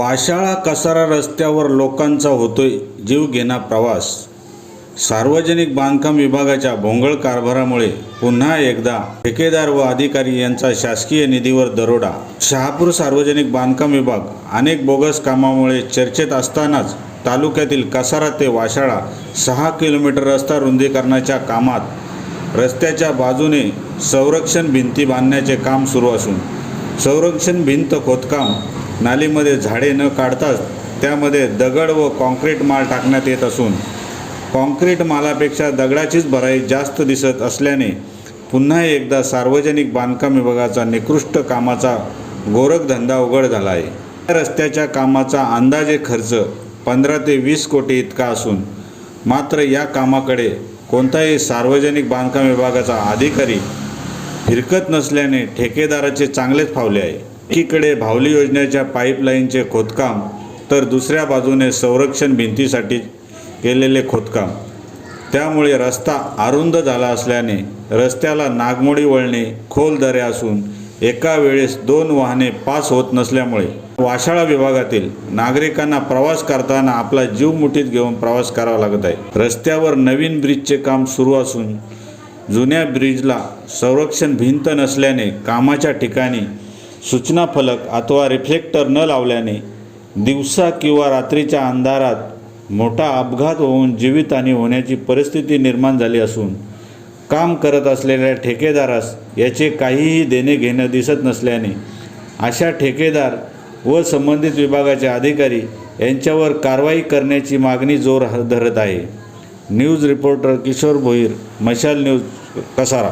वाशाळा कसारा रस्त्यावर लोकांचा होतोय जीवघेणा प्रवास. सार्वजनिक बांधकाम विभागाच्या भोंगळ कारभारामुळे पुन्हा एकदा ठेकेदार व अधिकारी यांचा शासकीय निधीवर दरोडा. शहापूर सार्वजनिक बांधकाम विभाग अनेक बोगस कामामुळे चर्चेत असतानाच तालुक्यातील कसारा ते वाशाळा सहा किलोमीटर रस्ता रुंदीकरणाच्या कामात रस्त्याच्या बाजूने संरक्षण भिंती बांधण्याचे काम सुरू असून संरक्षण भिंत खोदकाम नालीमध्ये झाडे न काढताच त्यामध्ये दगड व कॉन्क्रीट माल टाकण्यात येत असून कॉन्क्रीट मालापेक्षा दगडाचीच भराई जास्त दिसत असल्याने पुन्हा एकदा सार्वजनिक बांधकाम विभागाचा निकृष्ट कामाचा गोरखधंदा उघड झाला आहे या रस्त्याच्या कामाचा अंदाजे खर्च पंधरा ते वीस कोटी इतका असून मात्र या कामाकडे कोणताही सार्वजनिक बांधकाम विभागाचा अधिकारी फिरकत नसल्याने ठेकेदाराचे चांगलेच फावले आहे. एकीकडे भावली योजनेच्या पाईपलाईनचे खोदकाम तर दुसऱ्या बाजूने संरक्षण भिंतीसाठी केलेले खोदकाम. त्यामुळे रस्ता अरुंद झाला असल्याने रस्त्याला नागमोडी वळणे खोल दऱ्या असून एका वेळेस दोन वाहने पास होत नसल्यामुळे वाशाळा विभागातील नागरिकांना प्रवास करताना आपला जीव मुठीत घेऊन प्रवास करावा लागत आहे. रस्त्यावर नवीन ब्रिजचे काम सुरू असून जुन्या ब्रिजला संरक्षण भिंत नसल्याने कामाच्या ठिकाणी सूचना फलक अथवा रिफ्लेक्टर न लावल्याने दिवसा किंवा रात्रीच्या अंधारात मोठा अपघात होऊन जीवितहानी होण्याची परिस्थिती निर्माण झाली असून काम करत असलेल्या ठेकेदारास याचे काहीही देणे घेणं दिसत नसल्याने अशा ठेकेदार व संबंधित विभागाचे अधिकारी यांच्यावर कारवाई करण्याची मागणी जोर धरत आहे. न्यूज रिपोर्टर किशोर भोईर मशाल न्यूज कसारा.